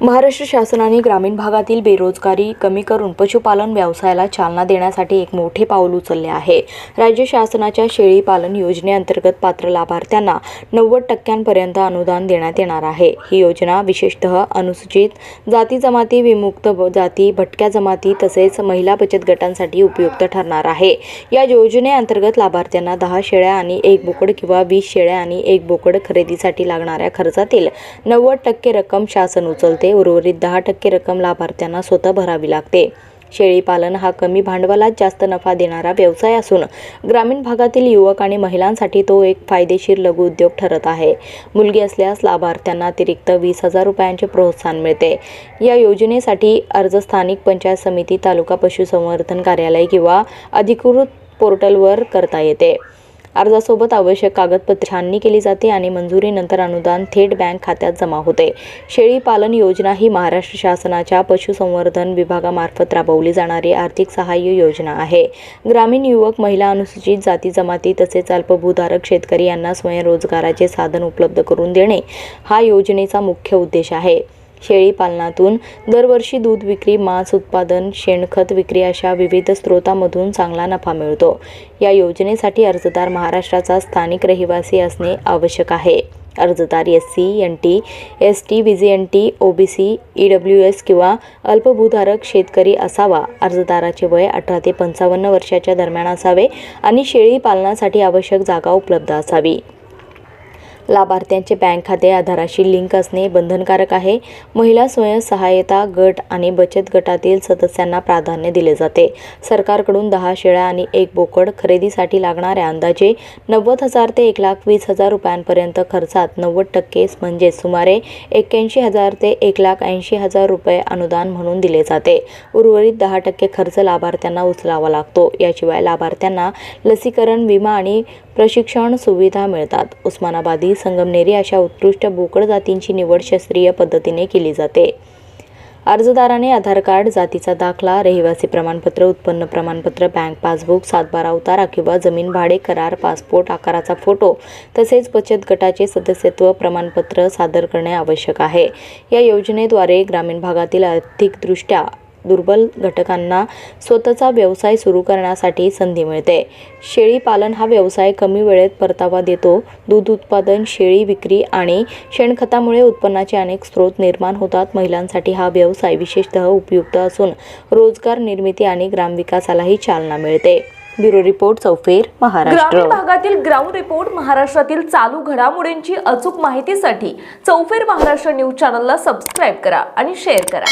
महाराष्ट्र शासनाने ग्रामीण भागातील बेरोजगारी कमी करून पशुपालन व्यवसायाला चालना देण्यासाठी एक मोठे पाऊल उचलले आहे. राज्य शासनाच्या शेळीपालन योजनेअंतर्गत पात्र लाभार्थ्यांना नव्वद टक्क्यांपर्यंत अनुदान देण्यात येणार आहे. ही योजना विशेषतः अनुसूचित जाती जमाती विमुक्त ब- जाती भटक्या जमाती तसेच महिला बचत गटांसाठी उपयुक्त ठरणार आहे. या योजनेअंतर्गत लाभार्थ्यांना दहा शेळ्या आणि एक बोकड किंवा वीस शेळ्या आणि एक बोकड खरेदीसाठी लागणाऱ्या खर्चातील नव्वद टक्के रक्कम शासन उचलते. उर्वरित दहा टक्के रक्कम लाभार्थ्यांना स्वतः भरावी लागते. शेळीपालन हा कमी भांडवलात जास्त नफा देणारा व्यवसाय असून ग्रामीण भागातील युवक आणि महिलांसाठी तो एक फायदेशीर लघुउद्योग ठरत आहे. मुलगी असल्यास लाभार्थ्यांना अतिरिक्त वीस हजार रुपयांचे प्रोत्साहन मिळते. या योजनेसाठी अर्ज स्थानिक पंचायत समिती तालुका पशुसंवर्धन कार्यालय किंवा अधिकृत पोर्टलवर करता येते. अर्जासोबत आवश्यक कागदपत्रे छाननी केली जाते आणि मंजुरीनंतर अनुदान थेट बँक खात्यात जमा होते. शेळी पालन योजना ही महाराष्ट्र शासनाच्या पशुसंवर्धन विभागामार्फत राबवली जाणारी आर्थिक सहाय्य योजना आहे. ग्रामीण युवक महिला अनुसूचित जाती जमाती तसेच अल्पभूधारक शेतकरी यांना स्वयंरोजगाराचे साधन उपलब्ध करून देणे हा योजनेचा मुख्य उद्देश आहे. शेळीपालनातून दरवर्षी दूध विक्री मांस उत्पादन शेणखत विक्री अशा विविध स्रोतांमधून चांगला नफा मिळतो. या योजनेसाठी अर्जदार महाराष्ट्राचा स्थानिक रहिवासी असणे आवश्यक आहे. अर्जदार S C N T S T V G N T O B C E W S किंवा अल्पभूधारक शेतकरी असावा. अर्जदाराचे वय अठरा ते पंचावन्न वर्षाच्या दरम्यान असावे आणि शेळी पालनासाठी आवश्यक जागा उपलब्ध असावी. लाभार्थ्यांचे बँक खाते आधाराशी लिंक असणे बंधनकारक आहे. महिला स्वयंसहायता गट आणि बचत गटातील सदस्यांना प्राधान्य दिले जाते. सरकारकडून दहा शेळ्या आणि एक बोकड खरेदीसाठी लागणाऱ्या अंदाजे नव्वद हजार ते एक लाख वीस हजार रुपयांपर्यंत खर्चात नव्वद टक्के म्हणजे सुमारे एक्क्याऐंशी हजार ते एक लाख ऐंशी हजार रुपये अनुदान म्हणून दिले जाते. उर्वरित दहा टक्के खर्च लाभार्थ्यांना उचलावा लागतो. याशिवाय लाभार्थ्यांना लसीकरण विमा आणि प्रशिक्षण सुविधा मिळतात. उस्मानाबादी संगमनेरी अशा उत्कृष्ट बोकड जातींची निवड शास्त्रीय पद्धतीने केली जाते. अर्जदाराने आधार कार्ड जातीचा दाखला रहिवासी प्रमाणपत्र उत्पन्न प्रमाणपत्र बँक पासबुक सातबारा उतारा किंवा जमीन भाडे करार पासपोर्ट आकाराचा फोटो तसेच बचत गटाचे सदस्यत्व प्रमाणपत्र सादर करणे आवश्यक आहे. या योजनेद्वारे ग्रामीण भागातील आर्थिकदृष्ट्या दुर्बल घटकांना स्वतःचा व्यवसाय सुरू करण्यासाठी संधी मिळते. शेळी पालन हा व्यवसाय कमी वेळेत परतावा देतो. दूध उत्पादन शेळी विक्री आणि शेणखतामुळे उत्पन्नाचे अनेक स्रोत निर्माण होतात. महिलांसाठी हा व्यवसाय विशेषतः उपयुक्त असून रोजगार निर्मिती आणि ग्रामविकासालाही चालना मिळते. ब्युरो रिपोर्ट चौफेर महाराष्ट्र. ग्रामीण भागातील ग्राउंड रिपोर्ट महाराष्ट्रातील चालू घडामोडींची अचूक माहितीसाठी चौफेर महाराष्ट्र न्यूज चॅनलला सबस्क्राईब करा आणि शेअर करा.